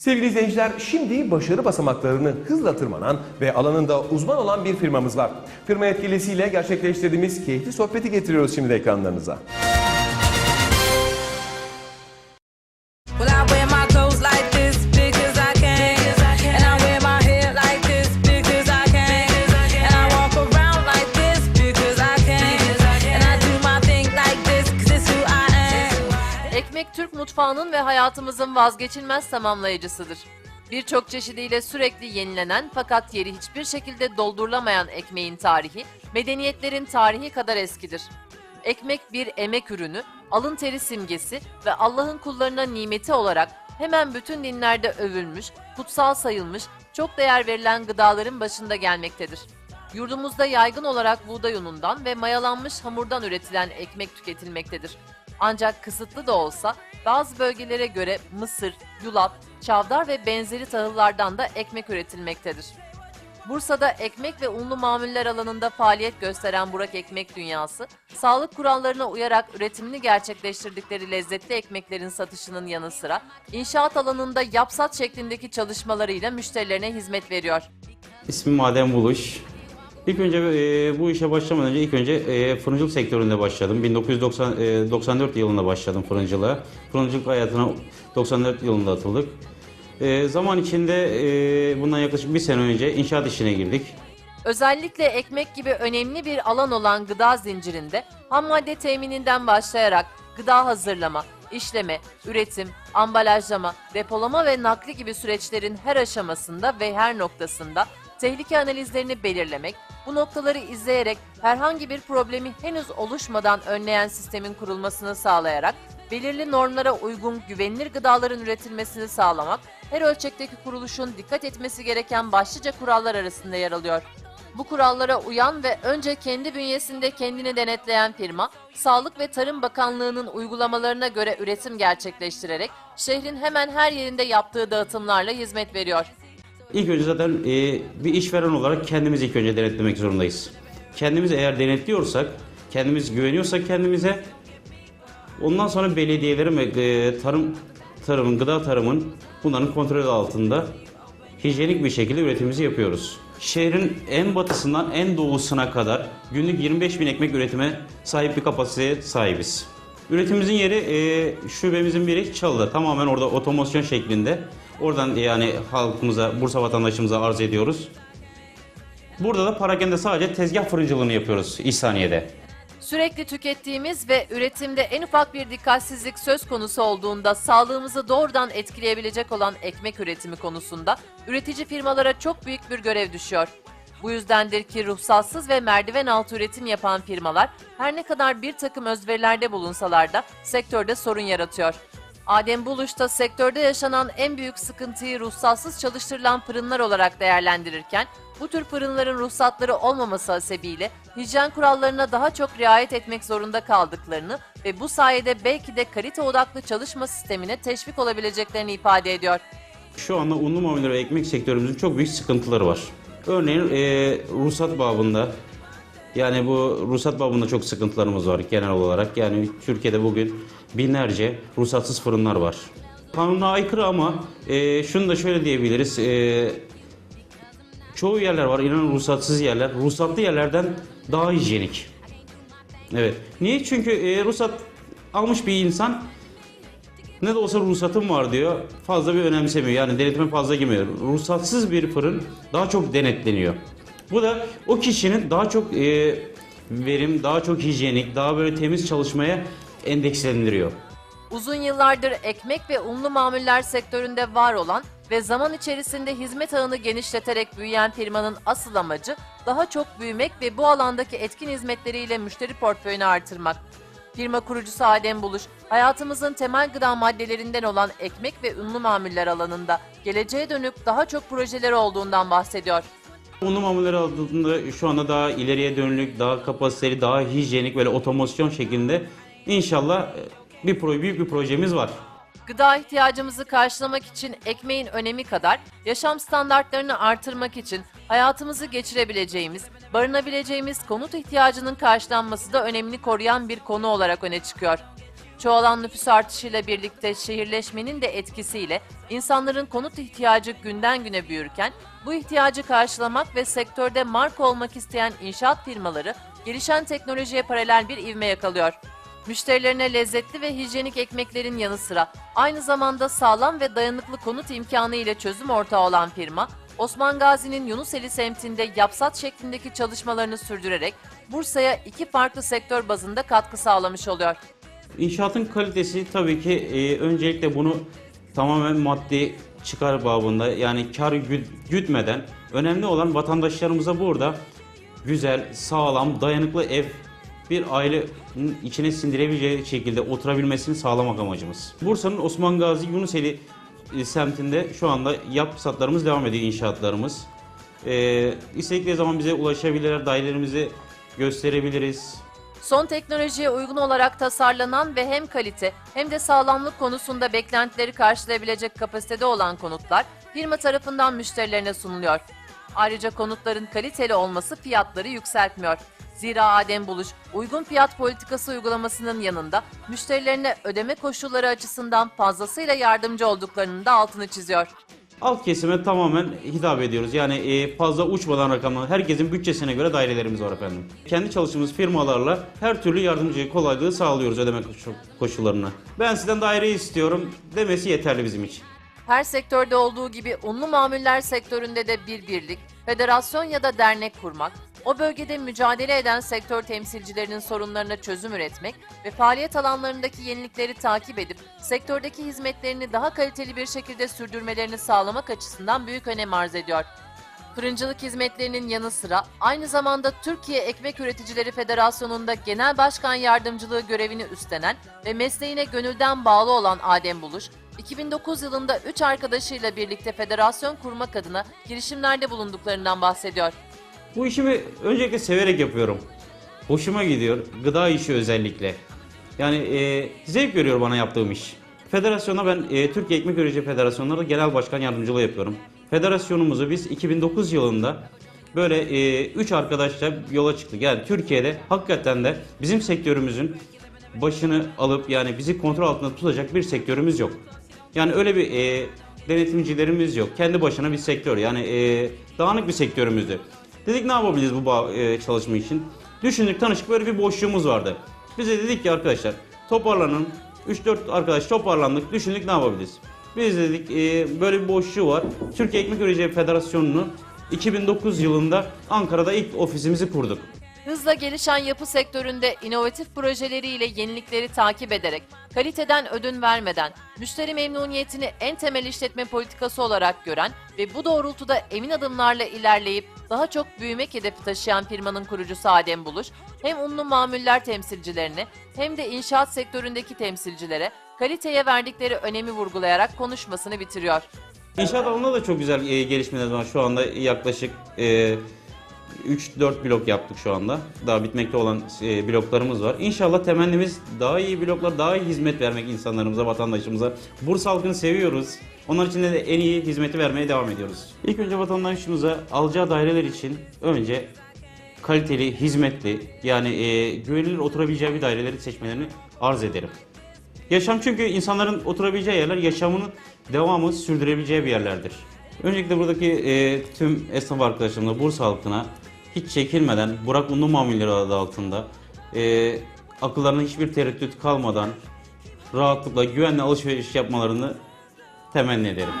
Sevgili izleyiciler, şimdi başarı basamaklarını hızla tırmanan ve alanında uzman olan bir firmamız var. Firma yetkilisiyle gerçekleştirdiğimiz keyifli sohbeti getiriyoruz şimdi ekranlarınıza. Well, mutfağının ve hayatımızın vazgeçilmez tamamlayıcısıdır. Birçok çeşidiyle sürekli yenilenen fakat yeri hiçbir şekilde doldurulamayan ekmeğin tarihi, medeniyetlerin tarihi kadar eskidir. Ekmek bir emek ürünü, alın teri simgesi ve Allah'ın kullarına nimeti olarak hemen bütün dinlerde övülmüş, kutsal sayılmış, çok değer verilen gıdaların başında gelmektedir. Yurdumuzda yaygın olarak buğday unundan ve mayalanmış hamurdan üretilen ekmek tüketilmektedir. Ancak kısıtlı da olsa bazı bölgelere göre mısır, yulaf, çavdar ve benzeri tahıllardan da ekmek üretilmektedir. Bursa'da ekmek ve unlu mamuller alanında faaliyet gösteren Burak Ekmek Dünyası, sağlık kurallarına uyarak üretimini gerçekleştirdikleri lezzetli ekmeklerin satışının yanı sıra inşaat alanında yapsat şeklindeki çalışmalarıyla müşterilerine hizmet veriyor. İsmim Adem Buluş. İlk önce e, bu işe başlamadan önce ilk önce e, fırıncılık sektöründe başladım. 1994 yılında başladım fırıncılığa. Fırıncılık hayatına 94 yılında atıldık. E, zaman içinde e, bundan yaklaşık bir sene önce inşaat işine girdik. Özellikle ekmek gibi önemli bir alan olan gıda zincirinde ham madde temininden başlayarak gıda hazırlama, işleme, üretim, ambalajlama, depolama ve nakli gibi süreçlerin her aşamasında ve her noktasında tehlike analizlerini belirlemek, bu noktaları izleyerek herhangi bir problemi henüz oluşmadan önleyen sistemin kurulmasını sağlayarak belirli normlara uygun güvenilir gıdaların üretilmesini sağlamak, her ölçekteki kuruluşun dikkat etmesi gereken başlıca kurallar arasında yer alıyor. Bu kurallara uyan ve önce kendi bünyesinde kendini denetleyen firma, Sağlık ve Tarım Bakanlığı'nın uygulamalarına göre üretim gerçekleştirerek şehrin hemen her yerinde yaptığı dağıtımlarla hizmet veriyor. İlk önce zaten e, bir işveren olarak kendimizi ilk önce denetlemek zorundayız. Kendimiz eğer denetliyorsak, kendimiz güveniyorsak kendimize ondan sonra belediyelerin ve e, tarım tarımın, gıda tarımın bunların kontrolü altında hijyenik bir şekilde üretimimizi yapıyoruz. Şehrin en batısından en doğusuna kadar günlük 25 bin ekmek üretime sahip bir kapasiteye sahibiz. Üretimimizin yeri e, şubemizin biri Çalı'da. Tamamen orada otomasyon şeklinde. Oradan yani halkımıza, Bursa vatandaşımıza arz ediyoruz. Burada da parakende sadece tezgah fırıncılığını yapıyoruz İhsaniye'de. Sürekli tükettiğimiz ve üretimde en ufak bir dikkatsizlik söz konusu olduğunda sağlığımızı doğrudan etkileyebilecek olan ekmek üretimi konusunda üretici firmalara çok büyük bir görev düşüyor. Bu yüzdendir ki ruhsatsız ve merdiven altı üretim yapan firmalar her ne kadar bir takım özverilerde bulunsalar da sektörde sorun yaratıyor. Adem Buluş da sektörde yaşanan en büyük sıkıntıyı ruhsatsız çalıştırılan fırınlar olarak değerlendirirken, bu tür fırınların ruhsatları olmaması hasebiyle hijyen kurallarına daha çok riayet etmek zorunda kaldıklarını ve bu sayede belki de kalite odaklı çalışma sistemine teşvik olabileceklerini ifade ediyor. Şu anda unlu mamulleri ve ekmek sektörümüzün çok büyük sıkıntıları var. Örneğin e, ruhsat babında yani bu ruhsat babında çok sıkıntılarımız var genel olarak. Yani Türkiye'de bugün binlerce ruhsatsız fırınlar var. Kanuna aykırı ama e, şunu da şöyle diyebiliriz. E, çoğu yerler var inanın ruhsatsız yerler. Ruhsatlı yerlerden daha hijyenik. Evet. Niye? Çünkü e, ruhsat almış bir insan ne de olsa ruhsatım var diyor. Fazla bir önemsemiyor. Yani denetime fazla girmiyor. Ruhsatsız bir fırın daha çok denetleniyor. Bu da o kişinin daha çok e, verim, daha çok hijyenik, daha böyle temiz çalışmaya endekslendiriyor. Uzun yıllardır ekmek ve unlu mamuller sektöründe var olan ve zaman içerisinde hizmet ağını genişleterek büyüyen firmanın asıl amacı daha çok büyümek ve bu alandaki etkin hizmetleriyle müşteri portföyünü artırmak. Firma kurucusu Adem Buluş, hayatımızın temel gıda maddelerinden olan ekmek ve unlu mamuller alanında geleceğe dönük daha çok projeleri olduğundan bahsediyor. Unlu mamulleri adında şu anda daha ileriye dönülük, daha kapasiteli, daha hijyenik böyle otomasyon şeklinde inşallah e, bir proje, büyük bir projemiz var. Gıda ihtiyacımızı karşılamak için ekmeğin önemi kadar yaşam standartlarını artırmak için hayatımızı geçirebileceğimiz, barınabileceğimiz konut ihtiyacının karşılanması da önemini koruyan bir konu olarak öne çıkıyor. Çoğalan nüfus artışıyla birlikte şehirleşmenin de etkisiyle insanların konut ihtiyacı günden güne büyürken bu ihtiyacı karşılamak ve sektörde marka olmak isteyen inşaat firmaları gelişen teknolojiye paralel bir ivme yakalıyor. Müşterilerine lezzetli ve hijyenik ekmeklerin yanı sıra aynı zamanda sağlam ve dayanıklı konut imkanı ile çözüm ortağı olan firma, Osman Gazi'nin Yunuseli semtinde yapsat şeklindeki çalışmalarını sürdürerek Bursa'ya iki farklı sektör bazında katkı sağlamış oluyor. İnşaatın kalitesi tabii ki e, öncelikle bunu tamamen maddi çıkar babında yani kar gü- gütmeden önemli olan vatandaşlarımıza burada güzel, sağlam, dayanıklı ev bir ailenin içine sindirebileceği şekilde oturabilmesini sağlamak amacımız. Bursa'nın Osman Gazi Yunuseli semtinde şu anda yap satlarımız devam ediyor inşaatlarımız. E, istedikleri zaman bize ulaşabilirler, dairelerimizi gösterebiliriz. Son teknolojiye uygun olarak tasarlanan ve hem kalite hem de sağlamlık konusunda beklentileri karşılayabilecek kapasitede olan konutlar firma tarafından müşterilerine sunuluyor. Ayrıca konutların kaliteli olması fiyatları yükseltmiyor. Zira Adem Buluş, uygun fiyat politikası uygulamasının yanında müşterilerine ödeme koşulları açısından fazlasıyla yardımcı olduklarının da altını çiziyor. Alt kesime tamamen hitap ediyoruz. Yani e, fazla uçmadan rakamlar, herkesin bütçesine göre dairelerimiz var efendim. Kendi çalıştığımız firmalarla her türlü yardımcı kolaylığı sağlıyoruz ödeme koşu- koşullarına. Ben sizden daireyi istiyorum demesi yeterli bizim için. Her sektörde olduğu gibi unlu mamuller sektöründe de bir birlik, federasyon ya da dernek kurmak, o bölgede mücadele eden sektör temsilcilerinin sorunlarına çözüm üretmek ve faaliyet alanlarındaki yenilikleri takip edip sektördeki hizmetlerini daha kaliteli bir şekilde sürdürmelerini sağlamak açısından büyük önem arz ediyor. Fırıncılık hizmetlerinin yanı sıra aynı zamanda Türkiye Ekmek Üreticileri Federasyonu'nda Genel Başkan Yardımcılığı görevini üstlenen ve mesleğine gönülden bağlı olan Adem Buluş, 2009 yılında 3 arkadaşıyla birlikte federasyon kurmak adına girişimlerde bulunduklarından bahsediyor. Bu işimi öncelikle severek yapıyorum. Hoşuma gidiyor. Gıda işi özellikle. Yani e, zevk veriyor bana yaptığım iş. Federasyona ben e, Türkiye Ekmek Üretici Federasyonu'nda genel başkan yardımcılığı yapıyorum. Federasyonumuzu biz 2009 yılında böyle 3 arkadaşla yola çıktık. Yani Türkiye'de hakikaten de bizim sektörümüzün başını alıp yani bizi kontrol altında tutacak bir sektörümüz yok. Yani öyle bir e, denetimcilerimiz yok. Kendi başına bir sektör yani e, dağınık bir sektörümüzdü. Dedik ne yapabiliriz bu e, çalışma için? Düşündük tanıştık böyle bir boşluğumuz vardı. Biz de dedik ki arkadaşlar toparlanın. 3-4 arkadaş toparlandık düşündük ne yapabiliriz? Biz dedik e, böyle bir boşluğu var. Türkiye Ekmek Üreticileri Federasyonu'nu 2009 yılında Ankara'da ilk ofisimizi kurduk. Hızla gelişen yapı sektöründe inovatif projeleriyle yenilikleri takip ederek, kaliteden ödün vermeden, müşteri memnuniyetini en temel işletme politikası olarak gören ve bu doğrultuda emin adımlarla ilerleyip daha çok büyümek hedefi taşıyan firmanın kurucusu Adem Buluş, hem unlu mamuller temsilcilerine hem de inşaat sektöründeki temsilcilere kaliteye verdikleri önemi vurgulayarak konuşmasını bitiriyor. İnşaat alanında da çok güzel e, gelişmeler var. Şu anda yaklaşık e, 3-4 blok yaptık şu anda. Daha bitmekte olan e, bloklarımız var. İnşallah temennimiz daha iyi bloklar, daha iyi hizmet vermek insanlarımıza, vatandaşımıza. Bursa halkını seviyoruz. Onlar için de en iyi hizmeti vermeye devam ediyoruz. İlk önce vatandaşımıza alacağı daireler için önce kaliteli, hizmetli yani e, güvenilir oturabileceği bir daireleri seçmelerini arz ederim. Yaşam çünkü insanların oturabileceği yerler yaşamının devamı sürdürebileceği bir yerlerdir. Öncelikle buradaki e, tüm esnaf arkadaşlarımla, Bursa halkına hiç çekinmeden Burak Unlu Mamulleri adı altında e, akıllarına hiçbir tereddüt kalmadan rahatlıkla, güvenle alışveriş yapmalarını temenni ederim.